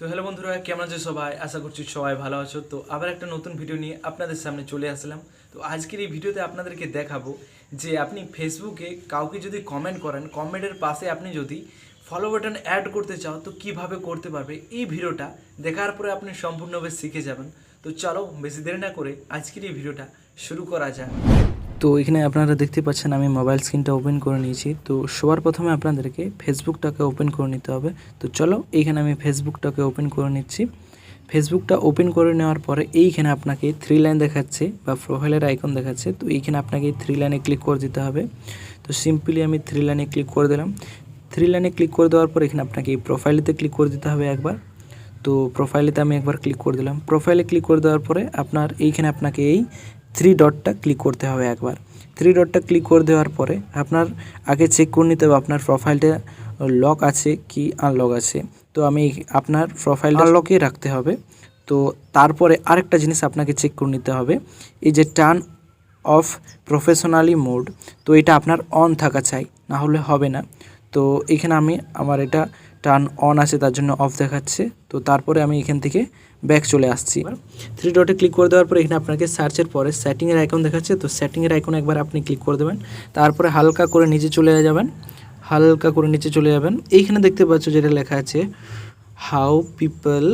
তো হ্যালো বন্ধুরা, কেমন আছো সবাই? আশা করছি সবাই ভালো আছো। তো আবার একটা নতুন ভিডিও নিয়ে আপনাদের সামনে চলে আসলাম। তো আজকের এই ভিডিওতে আপনাদেরকে দেখাবো যে আপনি ফেসবুকে কাউকে যদি কমেন্ট করেন কমেন্টের পাশে আপনি যদি ফলো বাটন অ্যাড করতে চাও, তো কীভাবে করতে পারবে এই ভিডিওটা দেখার পরে আপনি সম্পূর্ণভাবে শিখে যাবেন। তো চলো, বেশি দেরি না করে আজকের এই ভিডিওটা শুরু করা যাক। তো এখানে আপনারা দেখতে পাচ্ছেন আমি মোবাইল স্ক্রিনটা ওপেন করে নিয়েছি। তো সবার প্রথমে আপনাদেরকে ফেসবুকটাকে ওপেন করে নিতে হবে। তো চলো এইখানে আমি ফেসবুকটাকে ওপেন করে নিচ্ছি। ফেসবুকটা ওপেন করে নেওয়ার পরে এইখানে আপনাকে থ্রি লাইন দেখাচ্ছে বা প্রোফাইলের আইকন দেখাচ্ছে। তো এইখানে আপনাকে থ্রি লাইনে ক্লিক করে দিতে হবে। তো সিম্পলি আমি থ্রি লাইনে ক্লিক করে দিলাম। থ্রি লাইনে ক্লিক করে দেওয়ার পর এখানে আপনাকে প্রোফাইলেতে ক্লিক করে দিতে হবে একবার। তো প্রোফাইলেতে আমি একবার ক্লিক করে দিলাম। প্রোফাইলে ক্লিক করে দেওয়ার পরে আপনার এইখানে আপনাকে এই থ্রি ডটটা ক্লিক করতে হবে একবার। থ্রি ডটটা ক্লিক করে দেওয়ার পরে আপনার আগে চেক করে নিতে হবে আপনার প্রোফাইলটা লক আছে কি আনলক আছে। তো আমি আপনার প্রোফাইলটা আনলকই রাখতে হবে। তো তারপরে আরেকটা জিনিস আপনাকে চেক করে নিতে হবে, এই যে টার্ন অফ প্রফেশনালি মোড তো এটা আপনার অন থাকা চাই, না হলে হবে না। তো এখানে আমি আমার এটা টার্ন অন আছে, তার জন্য অফ দেখাচ্ছে। তো তারপরে আমি এখান থেকে ব্যাক চলে আসছি। থ্রি ডটে ক্লিক করে দেওয়ার পরে এখানে আপনাকে সার্চের পরে সেটিংয়ের আইকন দেখাচ্ছে। তো সেটিংয়ের আইকন একবার আপনি ক্লিক করে দেবেন। তারপরে হালকা করে নিচে চলে যাবেন। হালকা করে নিচে চলে যাবেন। এইখানে দেখতে পাচ্ছ যেটা লেখা আছে how people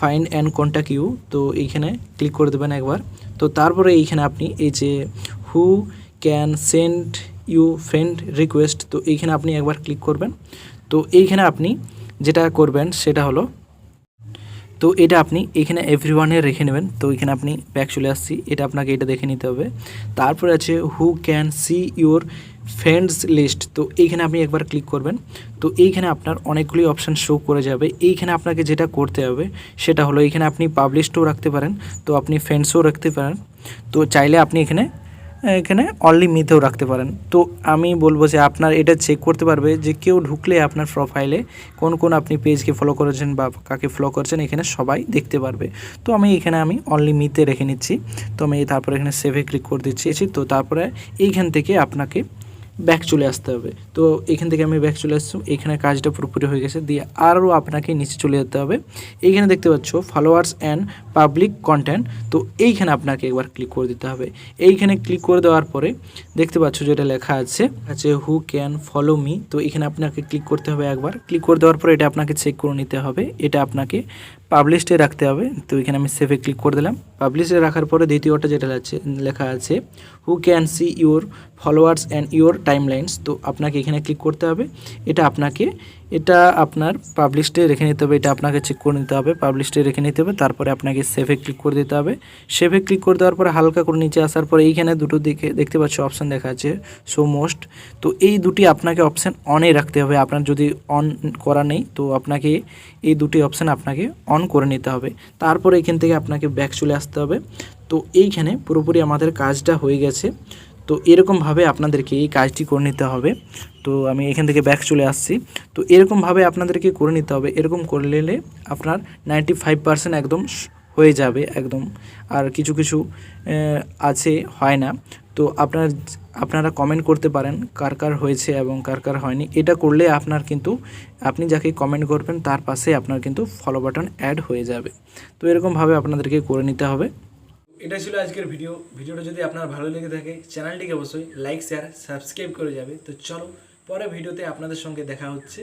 find and contact you তো এইখানে ক্লিক করে দেবেন একবার। তো তারপরে এইখানে আপনি এই যে who can send you friend request তো এইখানে আপনি একবার ক্লিক করবেন। তো এইখানে আপনি যেটা করবেন সেটা হলো, তো এটা আপনি এখানে এভরিওয়ানে রেখে নেবেন। তো এখানে আপনি ব্যাক চলে আসছি। এটা আপনাকে এটা দেখে নিতে হবে। তারপরে আছে who can see your friends list তো এইখানে আপনি একবার ক্লিক করবেন। তো এইখানে আপনার অনেকগুলি অপশান শো করে যাবে। এইখানে আপনাকে যেটা করতে হবে, সেটা হলো এখানে আপনি পাবলিশডও রাখতে পারেন। তো আপনি ফ্রেন্ডসও রাখতে পারেন। তো চাইলে আপনি এখানে এখানে অনলি মিতেও রাখতে পারেন। তো আমি বলব যে আপনার এটা চেক করতে পারবে যে কেউ ঢুকলে আপনার প্রোফাইলে কোন কোন আপনি পেজকে ফলো করেছেন বা কাকে ফলো করেছেন এখানে সবাই দেখতে পারবে। তো আমি এখানে আমি অনলি মিতে রেখে নিচ্ছি। তো আমি তারপরে এখানে সেভে ক্লিক করে দিচ্ছি। তো তারপরে এইখান থেকে আপনাকে ব্যাক চলে আসতে হবে। তো এখান থেকে আমি ব্যাক চলে আসছি। এখানে কাজটা পুরোপুরি হয়ে গেছে। দিয়ে আরও আপনাকে নিচে চলে যেতে হবে। এইখানে দেখতে পাচ্ছ ফলোয়ার্স অ্যান্ড পাবলিক কন্টেন্ট তো এইখানে আপনাকে একবার ক্লিক করে দিতে হবে। এইখানে ক্লিক করে দেওয়ার পরে দেখতে পাচ্ছ যেটা লেখা আছে। আছে হু ক্যান ফলো মি তো এখানে আপনাকে ক্লিক করতে হবে একবার। ক্লিক করে দেওয়ার পরে এটা আপনাকে চেক করে নিতে হবে। এটা আপনাকে পাবলিশডে রাখতে হবে। তো এখানে আমি সেভে ক্লিক করে দিলাম। পাবলিশে রাখার পরে দ্বিতীয়টা যেটা আছে, লেখা আছে who can see your followers and your time তো আপনাকে এখানে ক্লিক করতে হবে। এটা আপনাকে এটা আপনার পাবলিশডে রেখে নিতে হবে, এটা আপনাকে চেক করে নিতে হবে পাবলিশডে রেখে নিতে হবে, তারপরে আপনাকে সেভে ক্লিক করে দিতে হবে। সেভে ক্লিক করে দেওয়ার পরে হালকা করে নিচে আসার পরে এইখানে দুটো দিকে দেখতে পাচ্ছ অপশান দেখা আছে সো মোস্ট তো এই দুটি আপনাকে অপশান অনে রাখতে হবে, আপনার যদি অন করা নেই, তো আপনাকে এই দুটি অপশান আপনাকে অন করে নিতে হবে। তারপরে এখান থেকে আপনাকে ব্যাক চলে আসতে হবে। তো এইখানে পুরোপুরি আমাদের কাজটা হয়ে গেছে। তো এরকমভাবে আপনাদেরকে এই কাজটি করে নিতে হবে। তো আমি এখান থেকে ব্যাক চলে আসছি। তো এরকমভাবে আপনাদেরকে করে নিতে হবে। এরকম করলে আপনার নাইনটি ফাইভ পার্সেন্ট একদম হয়ে যাবে একদম। আর কিছু কিছু আছে, হয় না। তো আপনার, আপনারা কমেন্ট করতে পারেন কার কার হয়েছে এবং কার কার হয়নি। এটা করলে আপনার কিন্তু, আপনি যাকে কমেন্ট করবেন তার পাশে আপনার কিন্তু ফলো বাটন অ্যাড হয়ে যাবে। তো এরকমভাবে আপনাদেরকে করে নিতে হবে। এটা ছিল আজকের ভিডিও ভিডিওটা যদি আপনার ভালো লেগে থাকে চ্যানেলটিকে অবশ্যই লাইক শেয়ার সাবস্ক্রাইব করে যাবে। তো চলো পরে ভিডিওতে আপনাদের সঙ্গে দেখা হচ্ছে।